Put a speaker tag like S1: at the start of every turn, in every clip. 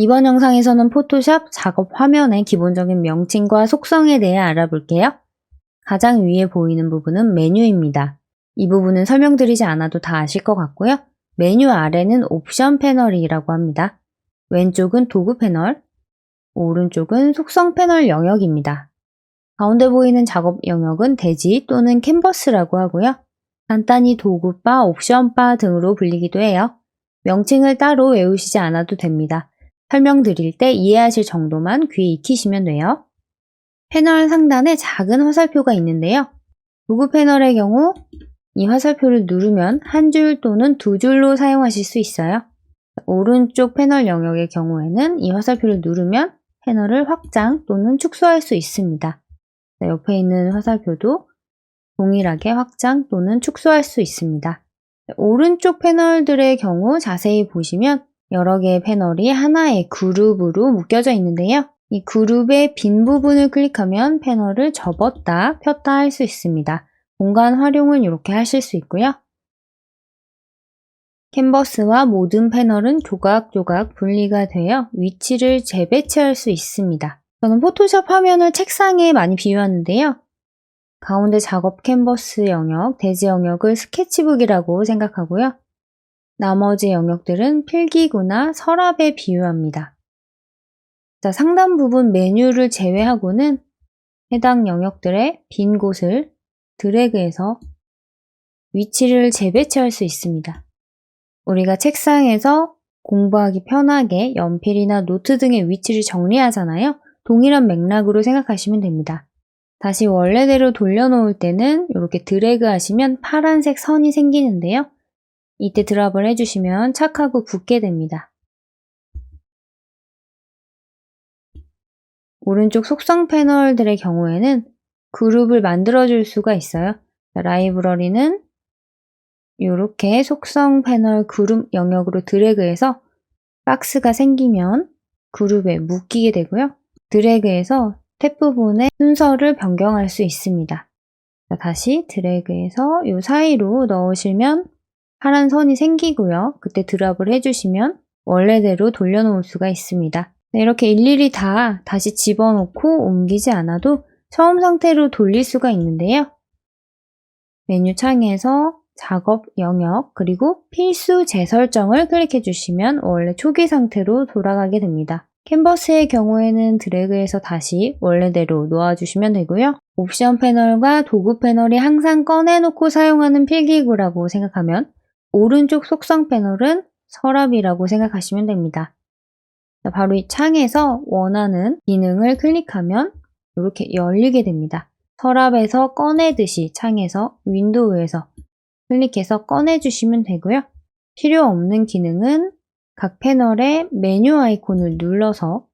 S1: 이번 영상에서는 포토샵 작업 화면의 기본적인 명칭과 속성에 대해 알아볼게요. 가장 위에 보이는 부분은 메뉴입니다. 이 부분은 설명드리지 않아도 다 아실 것 같고요. 메뉴 아래는 옵션 패널이라고 합니다. 왼쪽은 도구 패널, 오른쪽은 속성 패널 영역입니다. 가운데 보이는 작업 영역은 대지 또는 캔버스라고 하고요. 간단히 도구바, 옵션바 등으로 불리기도 해요. 명칭을 따로 외우시지 않아도 됩니다. 설명드릴 때 이해하실 정도만 귀에 익히시면 돼요. 패널 상단에 작은 화살표가 있는데요. 도구 패널의 경우 이 화살표를 누르면 한 줄 또는 두 줄로 사용하실 수 있어요. 오른쪽 패널 영역의 경우에는 이 화살표를 누르면 패널을 확장 또는 축소할 수 있습니다. 옆에 있는 화살표도 동일하게 확장 또는 축소할 수 있습니다. 오른쪽 패널들의 경우 자세히 보시면 여러 개의 패널이 하나의 그룹으로 묶여져 있는데요. 이 그룹의 빈 부분을 클릭하면 패널을 접었다 폈다 할 수 있습니다. 공간 활용은 이렇게 하실 수 있고요. 캔버스와 모든 패널은 조각조각 분리가 되어 위치를 재배치할 수 있습니다. 저는 포토샵 화면을 책상에 많이 비유하는데요. 가운데 작업 캔버스 영역, 대지 영역을 스케치북이라고 생각하고요. 나머지 영역들은 필기구나 서랍에 비유합니다. 자, 상단 부분 메뉴를 제외하고는 해당 영역들의 빈 곳을 드래그해서 위치를 재배치할 수 있습니다. 우리가 책상에서 공부하기 편하게 연필이나 노트 등의 위치를 정리하잖아요. 동일한 맥락으로 생각하시면 됩니다. 다시 원래대로 돌려놓을 때는 이렇게 드래그 하시면 파란색 선이 생기는데요. 이때 드랍을 해주시면 착하고 붙게 됩니다. 오른쪽 속성 패널들의 경우에는 그룹을 만들어줄 수가 있어요. 라이브러리는 이렇게 속성 패널 그룹 영역으로 드래그해서 박스가 생기면 그룹에 묶이게 되고요. 드래그해서 탭 부분의 순서를 변경할 수 있습니다. 다시 드래그해서 이 사이로 넣으시면 파란 선이 생기고요. 그때 드랍을 해주시면 원래대로 돌려놓을 수가 있습니다. 네, 이렇게 일일이 다 다시 집어넣고 옮기지 않아도 처음 상태로 돌릴 수가 있는데요. 메뉴 창에서 작업 영역 그리고 필수 재설정을 클릭해 주시면 원래 초기 상태로 돌아가게 됩니다. 캔버스의 경우에는 드래그해서 다시 원래대로 놓아주시면 되고요. 옵션 패널과 도구 패널이 항상 꺼내놓고 사용하는 필기구라고 생각하면 오른쪽 속성 패널은 서랍이라고 생각하시면 됩니다. 바로 이 창에서 원하는 기능을 클릭하면 이렇게 열리게 됩니다. 서랍에서 꺼내듯이 창에서 윈도우에서 클릭해서 꺼내주시면 되고요. 필요 없는 기능은 각 패널의 메뉴 아이콘을 눌러서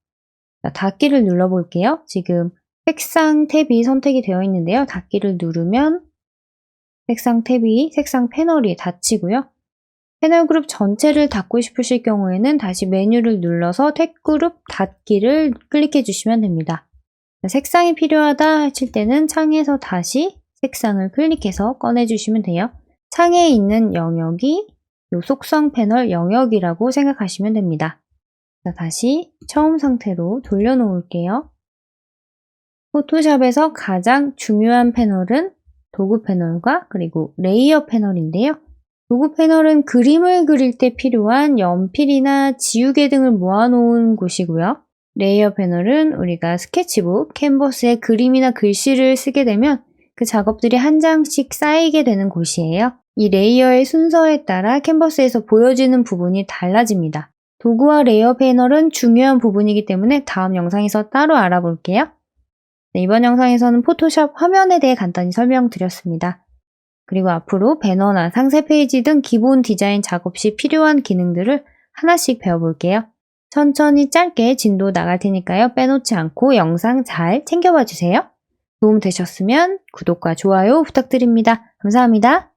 S1: 닫기를 눌러볼게요. 지금 색상 탭이 선택이 되어 있는데요. 닫기를 누르면 색상 탭이 색상 패널이 닫히고요. 패널 그룹 전체를 닫고 싶으실 경우에는 다시 메뉴를 눌러서 탭 그룹 닫기를 클릭해 주시면 됩니다. 색상이 필요하다 하실 때는 창에서 다시 색상을 클릭해서 꺼내주시면 돼요. 창에 있는 영역이 이 속성 패널 영역이라고 생각하시면 됩니다. 자, 다시 처음 상태로 돌려놓을게요. 포토샵에서 가장 중요한 패널은 도구 패널과 그리고 레이어 패널인데요. 도구 패널은 그림을 그릴 때 필요한 연필이나 지우개 등을 모아놓은 곳이고요. 레이어 패널은 우리가 스케치북, 캔버스에 그림이나 글씨를 쓰게 되면 그 작업들이 한 장씩 쌓이게 되는 곳이에요. 이 레이어의 순서에 따라 캔버스에서 보여지는 부분이 달라집니다. 도구와 레이어 패널은 중요한 부분이기 때문에 다음 영상에서 따로 알아볼게요. 네, 이번 영상에서는 포토샵 화면에 대해 간단히 설명드렸습니다. 그리고 앞으로 배너나 상세 페이지 등 기본 디자인 작업 시 필요한 기능들을 하나씩 배워볼게요. 천천히 짧게 진도 나갈 테니까요. 빼놓지 않고 영상 잘 챙겨봐 주세요. 도움 되셨으면 구독과 좋아요 부탁드립니다. 감사합니다.